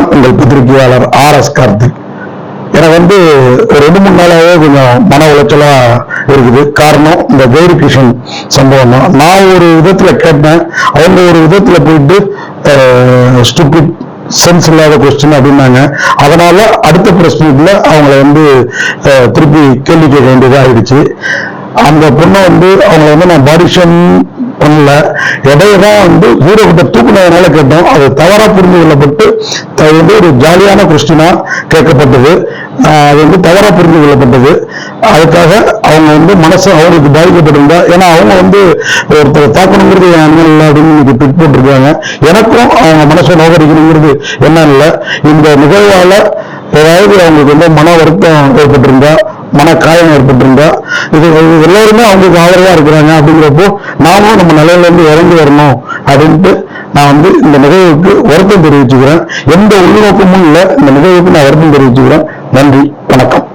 நான் உங்கள் பத்திரிகையாளர் ஆர் எஸ் கார்த்திக் எனக்கு வந்து ஒரு ரெண்டு மூணு நாளாவே கொஞ்சம் மன உளைச்சலா இருக்குது. காரணம் இந்த கௌரி கிருஷ்ணன் சம்பவம் தான். நான் ஒரு விதத்துல கேட்டேன். அவங்க ஒரு விதத்துல போயிட்டு ஸ்டூபிட் சென்ஸ் இல்லாத கொஸ்டின் அப்படின்னாங்க. அதனால அடுத்த பிரஸ் மீட்ல அவங்கள வந்து திருப்பி கேள்வி கேட்க வேண்டியதாக ஆயிடுச்சு அந்த பொண்ணை வந்து அவங்கள வந்து நான் பாடிஷன் பண்ணல. இடையே தான் வந்து ஹீரோ கிட்ட தூக்குனதுனால கேட்டோம் அது தவறா புரிந்து கொள்ளப்பட்டு அது வந்து ஒரு ஜாலியான கொஸ்டினா கேட்கப்பட்டது. அது வந்து தவறா புரிந்து கொள்ளப்பட்டது அதுக்காக அவங்க வந்து மனசு அவங்களுக்கு பாதிக்கப்பட்டிருந்தா ஏன்னா அவங்க வந்து ஒருத்தர் தாக்கணுங்கிறது என் இல்லை அப்படின்னு இன்னைக்கு ட்விட் போட்டிருக்காங்க. எனக்கும் அவங்க மனசை நோகடிக்கணுங்கிறது என்ன இல்லை இந்த நிகழ்வால ஏதாவது அவங்களுக்கு வந்து மன வருத்தம் ஏற்பட்டிருந்தா மன காயம் ஏற்பட்டிருந்தா. இது எல்லோருமே எல்லாருமே அவங்களுக்கு ஆதரவா இருக்கிறாங்க. அப்படிங்கிறப்போ நாமும் நம்ம நிலையிலேருந்து இறந்து இறங்கி வரணும் அப்படின்ட்டு நான் வந்து இந்த நிகழ்வுக்கு வருத்தம் தெரிவிச்சுக்கிறேன். எந்த உள்நோக்கமும் இல்லை. இந்த நிகழ்வுக்கு நான் வருத்தம் தெரிவிச்சுக்கிறேன். நன்றி. வணக்கம்.